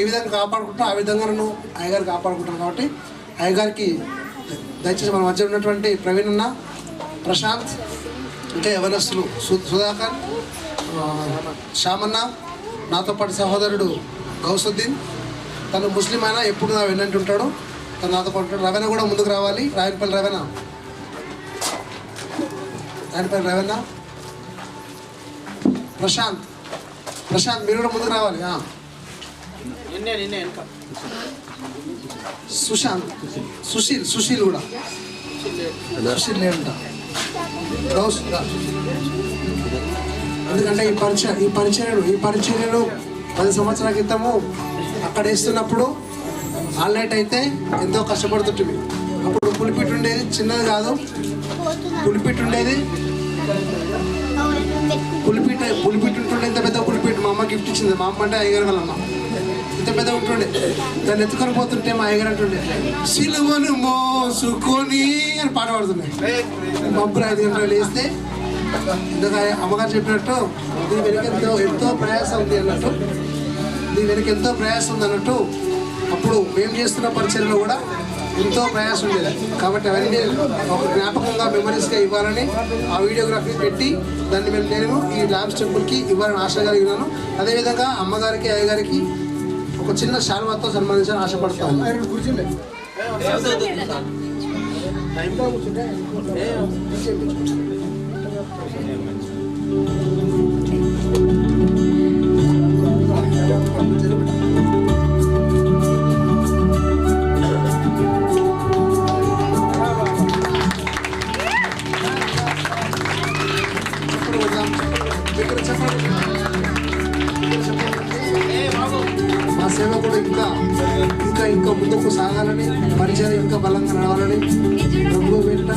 ఏ విధంగా కాపాడుకుంటా ఆ విధంగా నన్ను అయ్యగారు కాపాడుకుంటాను కాబట్టి అయ్యగారికి దయచేసి మన మధ్య ఉన్నటువంటి ప్రవీణ్ అన్న ప్రశాంత్ ఇంకా యవనస్తులు సుధాకర్ శ్యామన్న నాతో పాటు సహోదరుడు గౌసుద్దీన్. తను ముస్లిం అయినా ఎప్పుడు నా వెన్నంటి ఉంటాడు. తను నాతో పాటు ఉంటాడు. రవణ కూడా ముందుకు రావాలి. రాయనపల్లి రవణ. రాయనపల్లి రవెన ప్రశాంత్. ప్రశాంత్ మీరు కూడా ముందుకు రావాలి. నిన్నే నిన్నే వెనక. సుశాంత్ సుశీల్ సుశీల్ కూడా. సుశీల్ లేదంట గౌస్ ఎందుకంటే ఈ పరిచయ ఈ పరిచర్యలు ఈ పరిచర్యలు పది సంవత్సరాల క్రితము అక్కడ వేస్తున్నప్పుడు ఆన్లైట్ అయితే ఎంతో కష్టపడుతుంటుంది అప్పుడు పులిపిట్ ఉండేది చిన్నది కాదు. పులిపిట్ ఉండేది. పులిపిట్ పులిపిట్ ఉంటుండే ఎంత పెద్ద పులిపిట్ మా అమ్మ గిఫ్ట్ ఇచ్చింది. మా అమ్మ అంటే అయ్యగారు వాళ్ళ అమ్మ పెద్ద ఉంటుండే. దాన్ని ఎత్తుకొని పోతుంటే మా అయ్యగారు అంటుండే సిలువను మోసుకొని అని పాట పాడుతున్నాయి మబ్బులు ఐదు గంటలు లేస్తే ఇందాక అమ్మగారు చెప్పినట్టు దీని వెనక ఎంతో ఎంతో ప్రయాసం ఉంది అన్నట్టు. దీని వెనక ఎంతో ప్రయాసం ఉంది అన్నట్టు. అప్పుడు మేము చేస్తున్న పరిచయంలో కూడా ఎంతో ప్రయాసం ఉండేది. కాబట్టి అవన్నీ ఒక జ్ఞాపకంగా మెమరీస్గా ఇవ్వాలని ఆ వీడియోగ్రఫీ పెట్టి దాన్ని మేము నేను ఈ ల్యాబ్స్ టెంపుల్కి ఇవ్వాలని ఆశ కలిగినాను. అదేవిధంగా అమ్మగారికి అయ్యగారికి ఒక చిన్న శాల్వాతో సన్మానించాలని ఆశపడతాను చెప్పండి వద్దాం. ఇక్కడ చెప్పండి ఇక్కడ చెప్పండి మా సేవకుడు ఇంకా ఇంకా ఇంకా ముందుకు సాగాలని పరిచయం ఇంకా బలంగా రావాలని ప్రభు వెంట